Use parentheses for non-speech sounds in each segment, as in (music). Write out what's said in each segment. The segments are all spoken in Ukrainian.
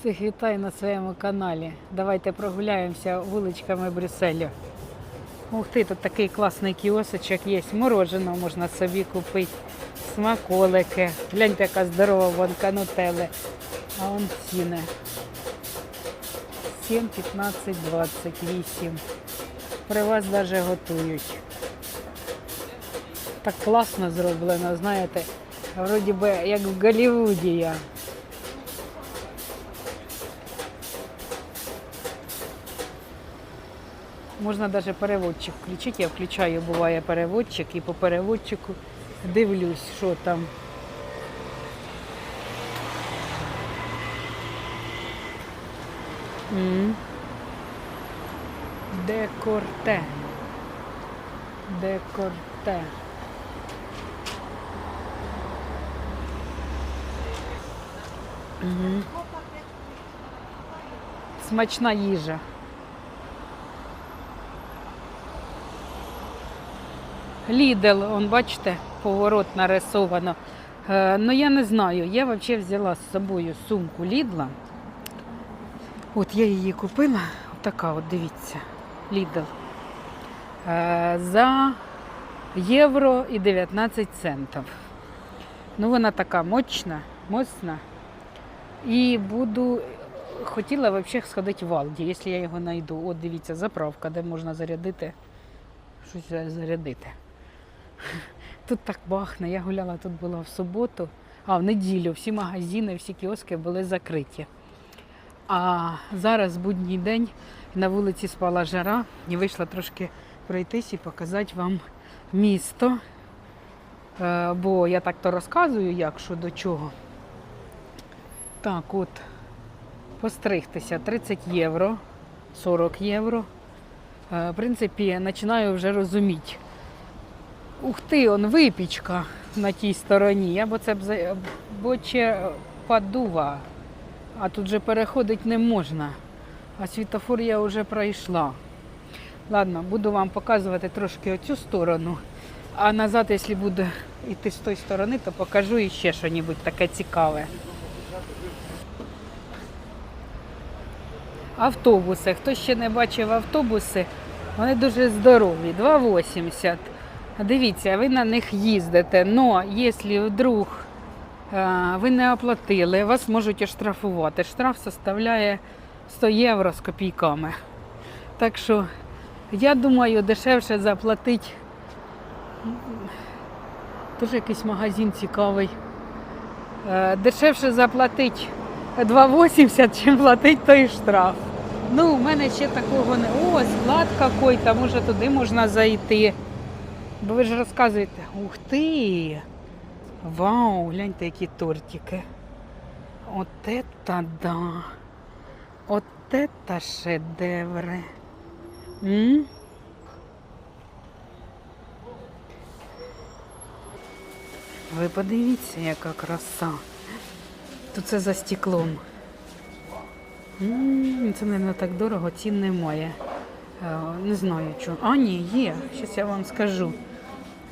Всіх вітаю на своєму каналі. Давайте прогуляємося вуличками Брюсселю. Ух ти, тут такий класний кіосочок є. Мороженого можна собі купити. Смаколики. Гляньте, яка здорова вонка нутелли. А он ціни. 7, 15, 28. При вас навіть готують. Так класно зроблено, знаєте. Вроді би як в Голлівуді я. Можна навіть переводчик включити. Я включаю, буває переводчик, і по переводчику дивлюсь, що там. Декорте. Декорте. Смачна їжа. Лідл, он, бачите, поворот нарисовано. Е, ну я не знаю, я взагалі взяла з собою сумку Лідла. От я її купила, така от, дивіться, Лідл. Е, за євро і 19 центів. Ну, вона така мощна, моцна. І буду, хотіла взагалі сходити в Алді, якщо я його знайду. От дивіться, заправка, де можна зарядити, щось зарядити. Тут так бахне. Я гуляла тут була в суботу, а в неділю всі магазини, всі кіоски були закриті. А зараз будній день на вулиці спала жара і вийшла трошки пройтись і показати вам місто. Е, Бо я так то розказую, як що до чого. Так, от, постригтися 30 євро, 40 євро. Е, В принципі, починаю вже розуміти. Ух ти, он випічка на тій стороні. Я б це боче падува, а тут же переходити не можна. А світофор я вже пройшла. Ладно, буду вам показувати трошки оцю сторону. А назад, якщо буду йти з тої сторони, то покажу іще щось таке цікаве. Автобуси. Хто ще не бачив автобуси, вони дуже здорові. 2,80. Дивіться, ви на них їздите. Но якщо вдруг е, ви не оплатили, вас можуть оштрафувати. Штраф составляє 100 євро з копійками. Так що, я думаю, дешевше заплатити. Теж якийсь магазин цікавий. Е, Дешевше заплатити 2,80, чим платити той штраф. Ну, у мене ще такого не. О, склад какой-то, може туди можна зайти. Бо ви ж розказуєте, ух ти! Вау, гляньте, які тортики. От это да. От это шедеври. М? Ви подивіться, яка краса. Тут це за стеклом. М, Це, мабуть, так дорого, цін немає. Е, Не знаю чого. А, ні, є. Зараз я вам скажу.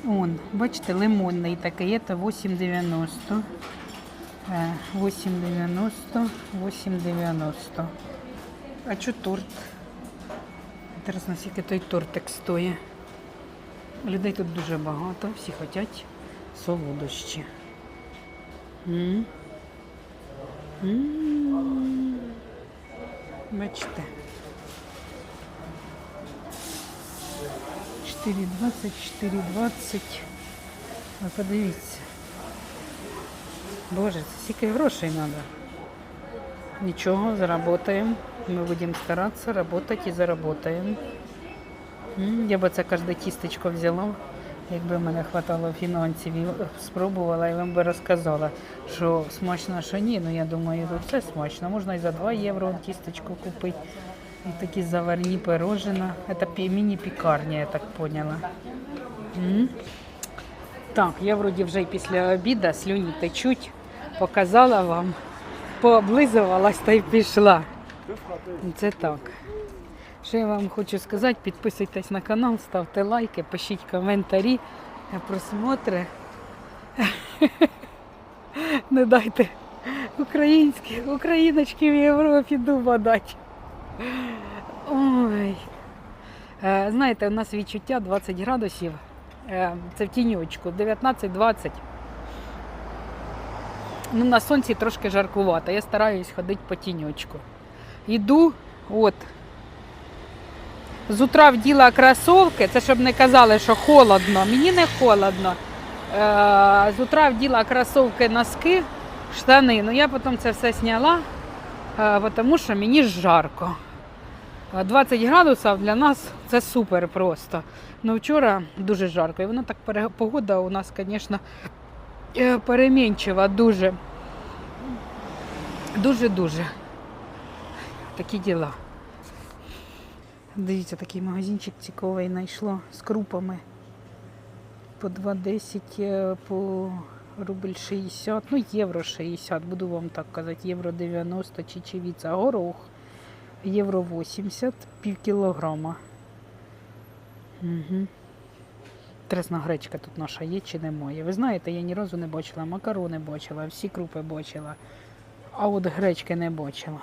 Он, бачите, лимонний такий, це 8,90. Е, 8,90, 8,90. А що торт? Інтересно, скільки той тортик стоїть. Людей тут дуже багато, всі хочуть солодощі. Бачите. 4,20, 4,20. Ви подивіться. Боже, це стільки грошей треба. Нічого, заработаємо. Ми будемо старатися працювати і заработаємо. Я б це кожне тістечко взяла, якби мене хватало фінансів, спробувала і вам би розказала, що смачно, що ні. Ну я думаю, тут все смачно. Можна і за 2 євро тістечко купити. І такі заварні пирожина. Це пі- міні-пікарня, я так поняла. М. Так, я вроді вже й після обіду слюні течуть, показала вам, пооблизувалась та й пішла. Це так. Що я вам хочу сказати, підписуйтесь на канал, ставте лайки, пишіть коментарі, просмотри. (laughs) Не дайте Українські, україночки в Європі дуба дать. Ой. Е, Знаєте, у нас відчуття 20 градусів. Е, Це в тіньочку, 19-20. Ну, на сонці трошки жаркувато. Я стараюсь ходити по тіньочку. Йду, от. З утра вділа кросовки, це щоб не казали, що холодно. Мені не холодно. Е, З утра вділа кросовки, носки, штани. Ну я потім це все зняла, тому що мені жарко. Е, 20 градусів для нас це супер просто. Ну вчора дуже жарко. І воно так погода у нас, звісно, е, перемінчива дуже. Дуже-дуже. Такі діла. Дивіться, такий магазинчик цікавий знайшло з крупами. По 2,10, е, по рубль 60, ну євро 60, буду вам так казати, євро 90 чечевіця, горох, євро 80, пів кілограма. Угу. Тресна гречка тут наша є чи немає. Ви знаєте, я ні разу не бачила, макарони бачила, всі крупи бачила, а от гречки не бачила.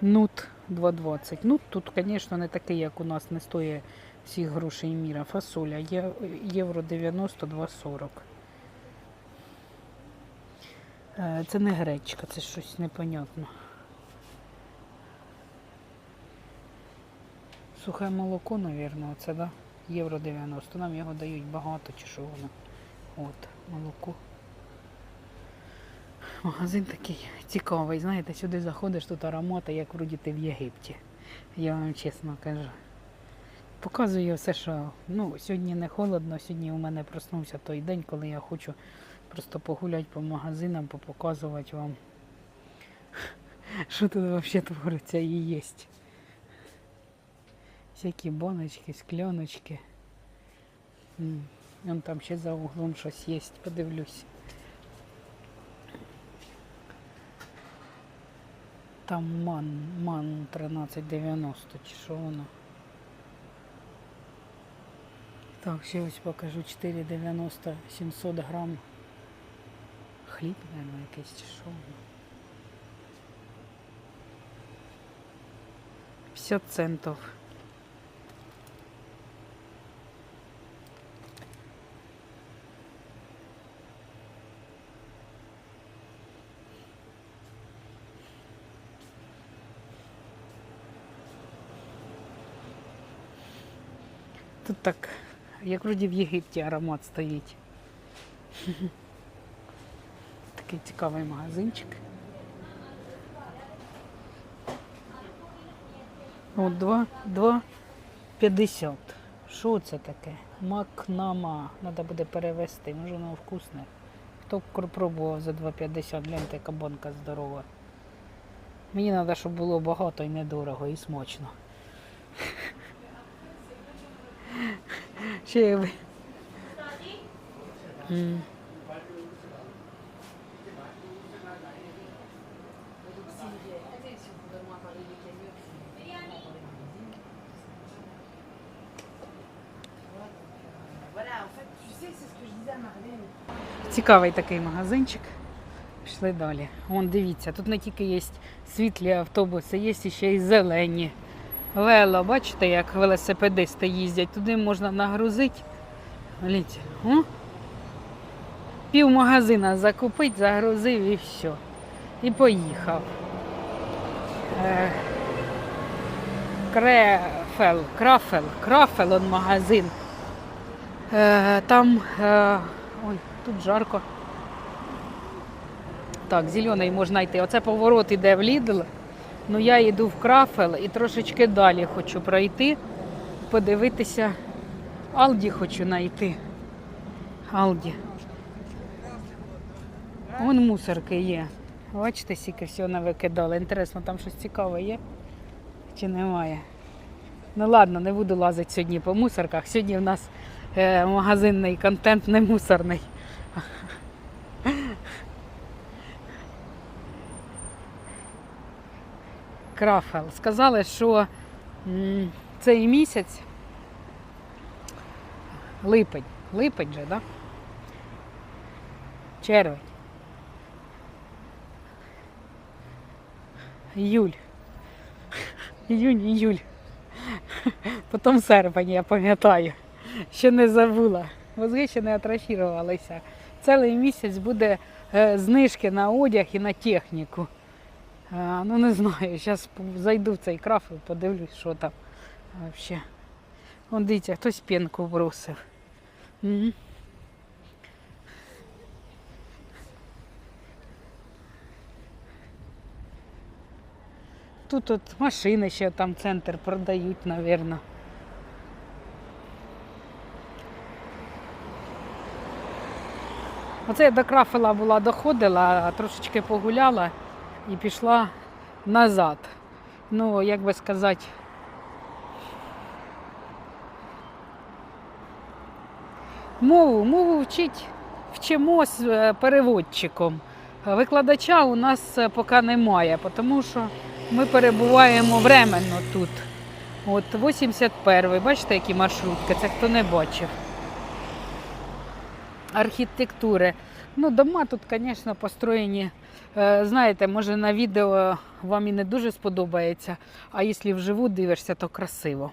Нут 2,20. Нут тут, звісно, не такий, як у нас не стоїть всіх грошей міра. Фасоля євро 90 2,40. Е, Це не гречка, це щось непонятно. Сухе молоко, мабуть, це, да? Євро 90. Нам його дають багато чи що воно. От, молоко. Магазин такий цікавий, знаєте, сюди заходиш, тут аромати, як вроді ти в Єгипті. Я вам чесно кажу. Показую все, що ну, сьогодні не холодно, сьогодні у мене проснувся той день, коли я хочу просто погуляти по магазинам, попоказувати вам, (laughs) що тут взагалі твориться і є. Всякі баночки, скляночки. Вон там ще за углом щось є, подивлюсь. Там ман, ман 1390, чи що воно. Так, ще ось покажу 4,90 700 грам. Хліб, мабуть, якийсь чи. 50 центов. Тут так, як вроді в Єгипті аромат стоїть. (laughs) Такий цікавий магазинчик. От 2, 2, 50. Що це таке? Макнама. Треба буде перевезти. Може воно вкусне. Хто пробував за 2,50, гляньте, яка банка здорова. Мені треба, щоб було багато і недорого, і смачно. (laughs) Ще я ви. Цікавий такий магазинчик. Пішли далі. Вон дивіться, тут не тільки є світлі автобуси, є ще й зелені. Вело, бачите, як велосипедисти їздять. Туди можна нагрузити. Гляньте? Пів магазина закупити, загрузив і все. І поїхав. Е, Крефел, крафел, крафел он магазин. Е, Там, е, ой, тут жарко. Так, зелений можна йти. Оце поворот іде в Лідл. Ну я йду в крафел і трошечки далі хочу пройти, подивитися. Алді хочу знайти. Алді. Вон мусорки є. Бачите, скільки всього навикидали. Інтересно, там щось цікаве є чи немає. Ну ладно, не буду лазити сьогодні по мусорках. Сьогодні в нас е, магазинний контент не мусорний. Крафел. Сказали, що цей місяць липень. Липень же, да? Червень. Іюль. Іюнь, іюль. Потім серпень, я пам'ятаю. Ще не забула. Мозги ще не атрофірувалися. Цілий місяць буде е, знижки на одяг і на техніку. Е, ну не знаю, зараз зайду в цей краф і подивлюсь, що там взагалі. Вон дивіться, хтось пінку бросив. Мгм. Тут от машини ще там центр продають, напевно. Оце я до крафела була доходила, трошечки погуляла і пішла назад. Ну, як би сказати, мову, мову вчить вчимо з е, переводчиком. Викладача у нас е, поки немає, тому що ми перебуваємо временно тут. От 81-й, бачите, які маршрутки, це хто не бачив. Архітектури. Ну, дома тут, звісно, построєні. е, Знаєте, може на відео вам і не дуже сподобається, а якщо вживу дивишся, то красиво.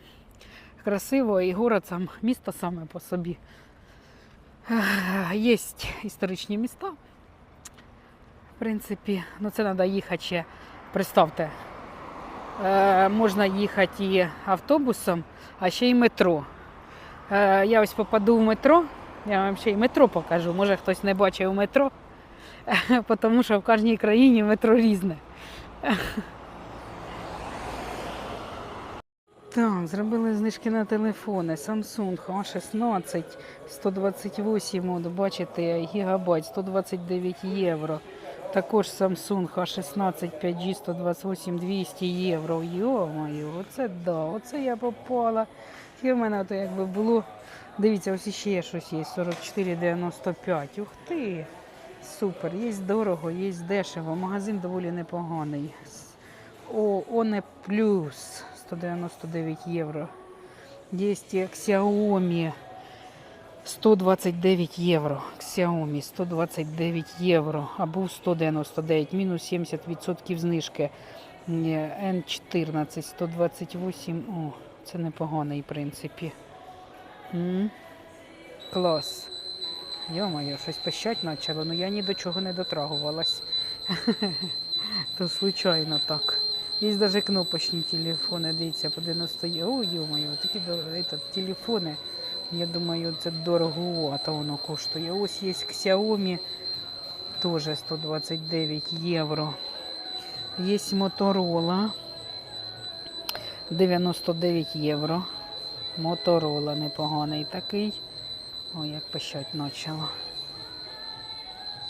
Красиво і город сам, місто саме по собі. Є історичні міста. В принципі, ну це треба їхати ще. Представте, е, можна їхати і автобусом, а ще й метро. Е, я ось попаду в метро, я вам ще й метро покажу. Може хтось не бачив метро, (laughs) тому що в кожній країні метро різне. (laughs) Так, зробили знижки на телефони. Samsung A16 128, от, бачите, гігабайт, 129 євро. Також Samsung A16 5G 128 200 євро. Йо-моє, оце да, оце я попала. І в мене то якби було. Дивіться, ось іще щось є. 44,95. Ух ти! Супер, є дорого, є дешево. Магазин доволі непоганий. О, Оне Плюс 199 євро. Є Xiaomi 129 євро. Xiaomi 129 євро. А був 199, мінус 70% знижки. Ні, N14 128. О, це непоганий, в принципі. М? Клас. Йо-моє, щось пищать почало, але я ні до чого не дотрагувалась. (laughs) То случайно так. Є навіть кнопочні телефони, дивіться, по 90 є. О, йо-моє, такі телефони. Я думаю, це дороговато воно коштує. Ось є Xiaomi, теж 129 євро. Є Motorola 99 євро. Моторола непоганий такий. Ой, як пищать почало.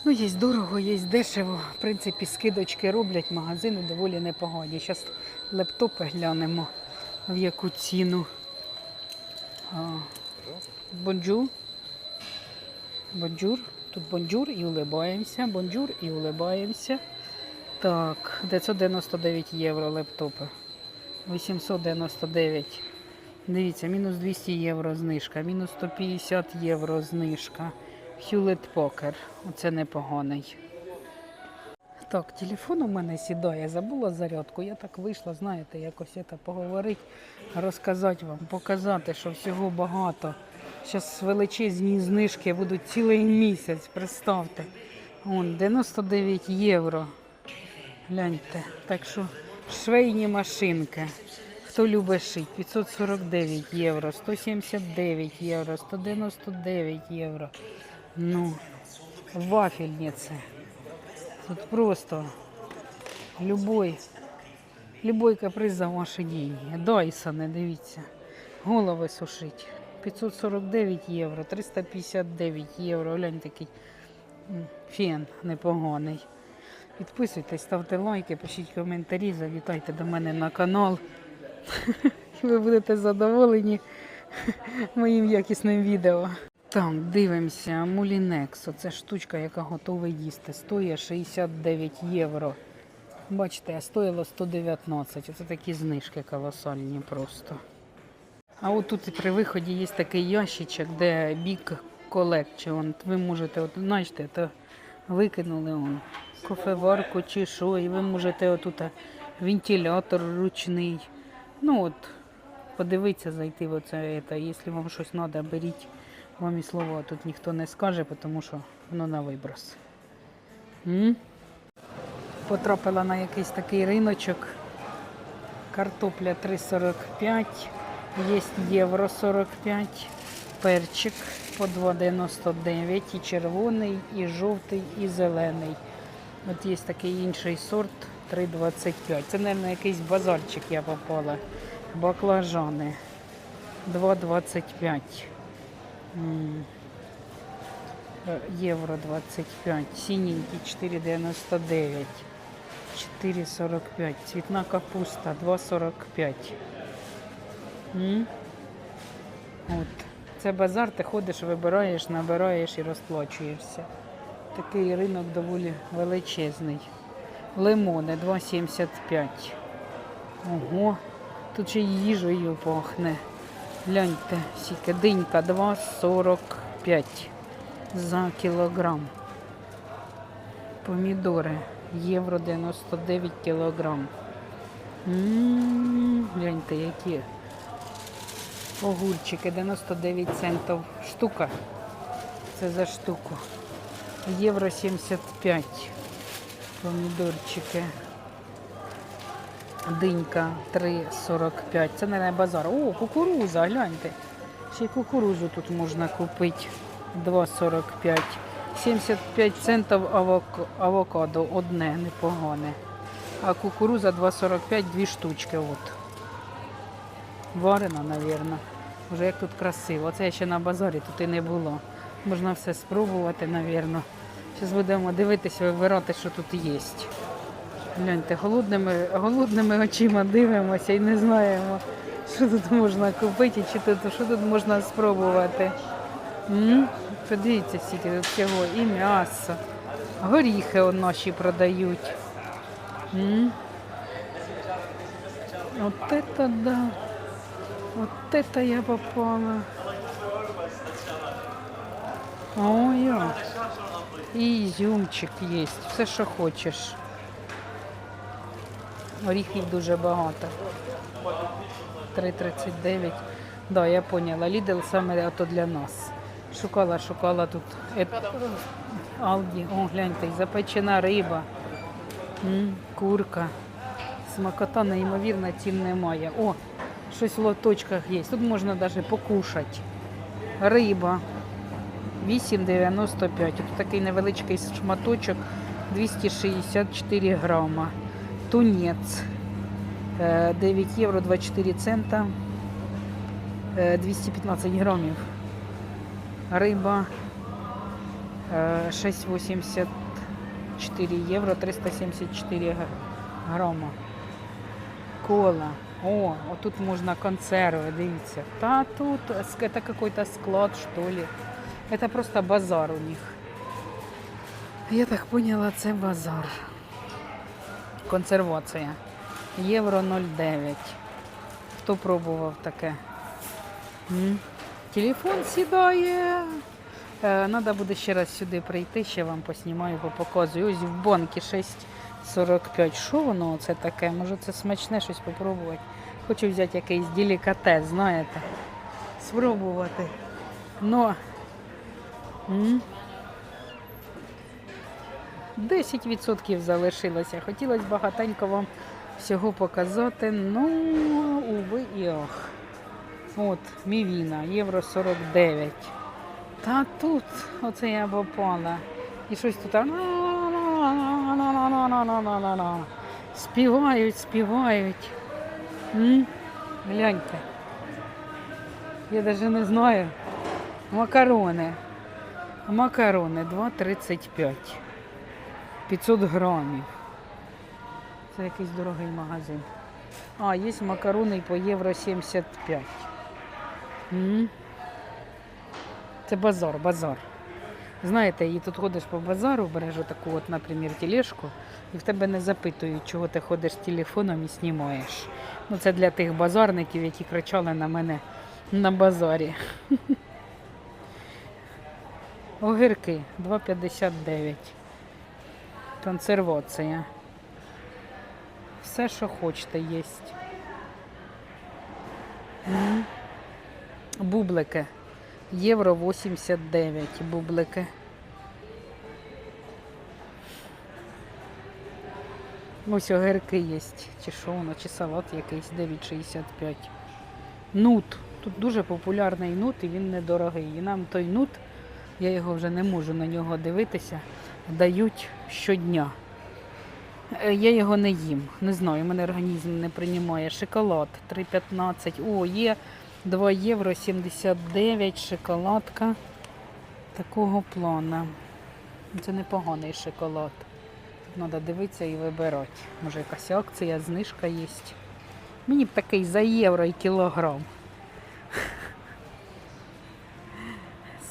Ну, є дорого, є дешево. В принципі, скидочки роблять, магазини доволі непогані. Зараз лептопи глянемо, в яку ціну. Бонджур. Бонджур. Тут бонджур і улибаємося. Бонджур і улибаємося. Так, 999 євро лептопи. 899. Дивіться, мінус 200 євро знижка, мінус 150 євро знижка. Hewlett Poker. Оце непоганий. Так, телефон у мене сідає, забула зарядку. Я так вийшла, знаєте, якось це поговорити, розказати вам, показати, що всього багато. Зараз величезні знижки будуть цілий місяць, представте. Вон, 99 євро. Гляньте. Так що швейні машинки. Хто любить шити? 549 євро, 179 євро, 199 євро. Ну, вафельниці. Тут просто любой, любой каприз за ваші деньги. Дайсони, дивіться. Голови сушить. 549 євро, 359 євро. Глянь такий фен непоганий. Підписуйтесь, ставте лайки, пишіть коментарі, завітайте до мене на канал. (laughs) Ви будете задоволені моїм якісним відео. Так, дивимося, Мулінекс. Оце штучка, яка готова їсти. Стоїть 69 євро. Бачите, а стоїло 119. Оце такі знижки колосальні просто. А от тут при виході є такий ящичок, де Big Collection. Ви можете, от, знаєте, то викинули он кофеварку чи що, і ви можете отут вентилятор ручний. Ну от, подивитися, зайти в оце, це, якщо вам щось треба, беріть. Вам і слова тут ніхто не скаже, тому що воно на виброс. М? Потрапила на якийсь такий риночок. Картопля 3,45, є євро 45, перчик по 2,99, і червоний, і жовтий, і зелений. От є такий інший сорт 3,25. Це, мабуть, якийсь базарчик я попала. Баклажани 2,25. Е, Євро 25. Синенький 4,99. 4,45. Цвітна капуста 2,45. От. Це базар, ти ходиш, вибираєш, набираєш і розплачуєшся. Такий ринок доволі величезний. Лимони 2,75. Ого, тут ще їжею пахне. Гляньте, скільки динька 2,45 за кілограм. Помідори євро 99 кілограм. М, Гляньте, які огурчики 99 центів штука. Це за штуку. Євро 75. Помідорчики. Динька 3,45. Це не базар. О, кукуруза, гляньте. Ще й кукурузу тут можна купити. 2,45. 75 центів авок- авокадо одне, непогане. А кукуруза 2,45, дві штучки. От. Варена, мабуть. Вже як тут красиво. Це ще на базарі тут і не було. Можна все спробувати, мабуть. Зараз будемо дивитися, вибирати, що тут є. Гляньте, голодними, голодними очима дивимося і не знаємо, що тут можна купити, чи тут, що тут можна спробувати. М? Подивіться, скільки тут всього, і м'ясо. Горіхи наші продають. М? От это да. От это я попала. Ой, а. І ізюмчик є, все, що хочеш. Оріхів дуже багато. 3,39. Да, я поняла. Lidl саме ото для нас. Шукала, шукала тут е, Алді. О, гляньте, запечена риба. М, курка. Смакота неймовірна, цін немає. О, щось в лоточках є. Тут можна навіть покушати. Риба. 8,95. Тут такий невеличкий шматочок 264 грама. Тунець е, 9 євро 24 цента. е, 215 грамів. Риба е, 6,84 євро 374 г- грама. Кола. О, отут можна консерви, дивіться. Та тут это какой-то склад, что ли. Это просто базар у них. Я так поняла, це базар. Консервація. Євро 0,9. Хто пробував таке? М? Телефон сідає. Надо буде ще раз сюди прийти, ще вам поснімаю, показую. Ось в банки 6,45. Що воно це таке? Може це смачне щось попробувати. Хочу взяти якийсь делікатес, знаєте. Спробувати. Но м? 10% залишилося. Хотілося багатенько вам всього показати. Ну, уви і ох. От, мівіна, євро 49. Та тут оце я попала. І щось тут. Співають, співають. Гляньте. Я навіть не знаю. Макарони. Макарони 2,35. 500 грамів. Це якийсь дорогий магазин. А, є макарони по євро 75. М. Це базар, базар. Знаєте, і тут ходиш по базару, береш таку, от, наприклад, тележку, і в тебе не запитують, чого ти ходиш з телефоном і знімаєш. Ну, це для тих базарників, які кричали на мене на базарі. (laughs) Огірки 2,59. Консервація. Все, що хочете, є. Бублики. Євро 89 бублики. Ось огірки є. Чи що воно, чи салат якийсь 9,65. Нут. Тут дуже популярний нут і він недорогий. І нам той нут, я його вже не можу на нього дивитися, дають щодня. Е, Я його не їм. Не знаю, мене організм не приймає. Шоколад 3,15. О, є 2 євро 79 шоколадка такого плана. Це непоганий шоколад. Тут треба дивитися і вибирати. Може якась акція, знижка є. Мені б такий за євро і кілограм.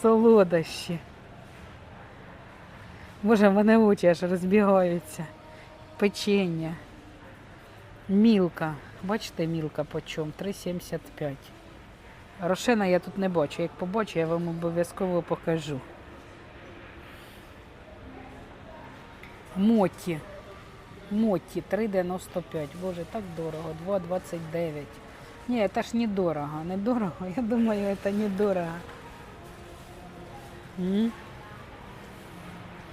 Солодощі. Боже, мене очі аж розбігаються. Печення. Мілка. Бачите, мілка по чому? 3,75. Рошена я тут не бачу. Як побачу, я вам обов'язково покажу. Моті. Моті 3,95. Боже, так дорого. 2,29. Ні, це ж недорого. Недорого. (laughs) Я думаю, це недорого.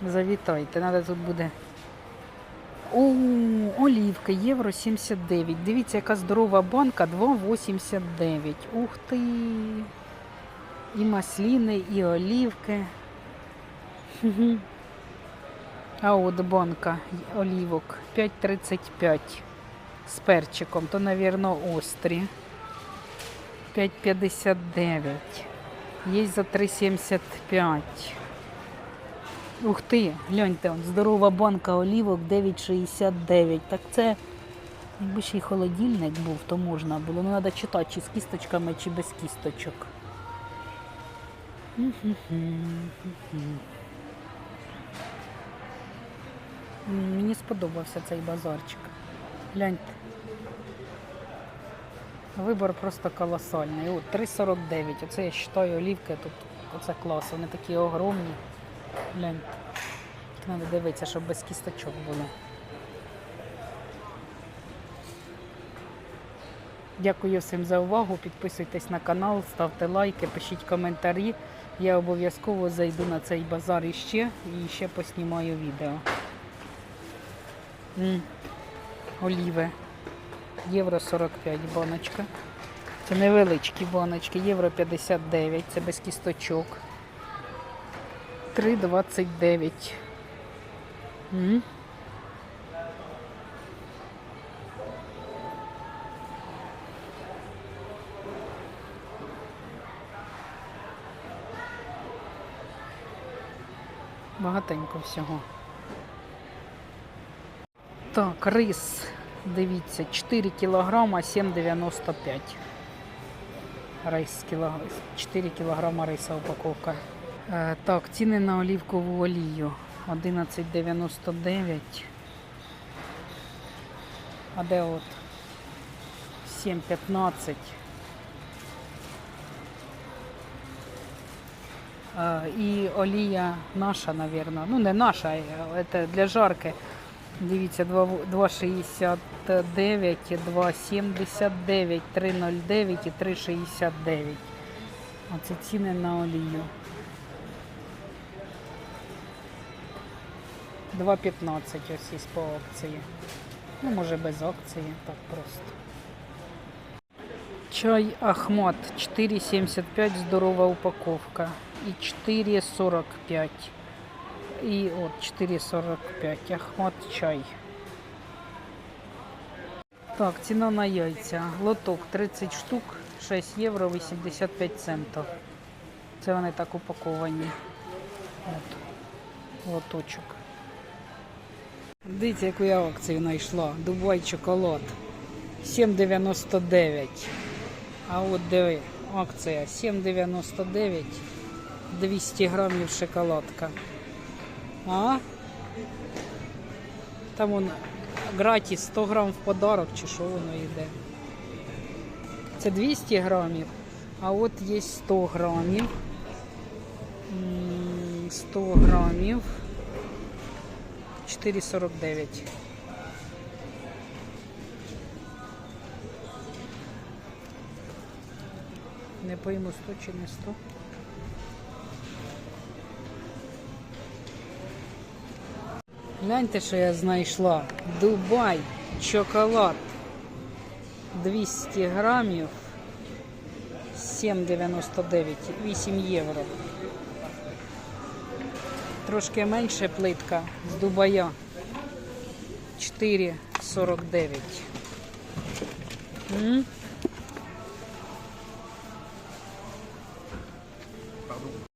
Завітайте, треба тут буде. О, олівки, євро 79. Дивіться, яка здорова банка, 2,89. Ух ти. І масліни, і олівки. А от банка олівок 5,35 з перчиком, то, напевно, острі. 5,59. Є за 3,75. Ух ти, гляньте, здорова банка олівок 9,69. Так це, якби ще й холодильник був, то можна було. Ну, треба читати, чи з кісточками, чи без кісточок. Мені сподобався цей базарчик. Гляньте. Вибор просто колосальний. От 3,49. Оце я вважаю олівки тут. Оце клас. Вони такі огромні. Гляньте. Треба дивитися, щоб без кісточок було. Дякую всім за увагу. Підписуйтесь на канал, ставте лайки, пишіть коментарі. Я обов'язково зайду на цей базар іще і ще поснімаю відео. М, Оліви. Євро 45 баночка. Це невеличкі баночки. Євро 59, це без кісточок. 3,29. М. Багатенько всього. Так, рис. Дивіться, 4 кілограма 7,95. Рис кіло... 4 кілограма риса упаковка. Е, так, ціни на олівкову олію. 11,99. А де от? 7,15. Е, І олія наша, мабуть. Ну, не наша, а це для жарки. Дивіться, 2 2,69, 2,79, 3,09 і 3,69. Оце ціни на олію. 2,15 ось є по акції. Ну, може без акції, так просто. Чай Ахмат 4,75 здорова упаковка. І 4,45. І от 4,45. Ахмат чай. Так, ціна на яйця. Лоток 30 штук, 6 євро 85 центів. Це вони так упаковані. От. Лоточок. Дивіться, яку я акцію знайшла. Дубай шоколад. 7,99. А от диви, акція 7,99. 200 грамів шоколадка. А? Там он гратіс 100 грам в подарок, чи що воно йде. Це 200 грамів, а от є 100 грамів. М, 100 грамів. 4,49. Не пойму 100 чи не 100. Гляньте, що я знайшла. Дубай, шоколад. 200 грамів. 7,99, 8 євро. Трошки менше плитка з Дубая. 4,49. М?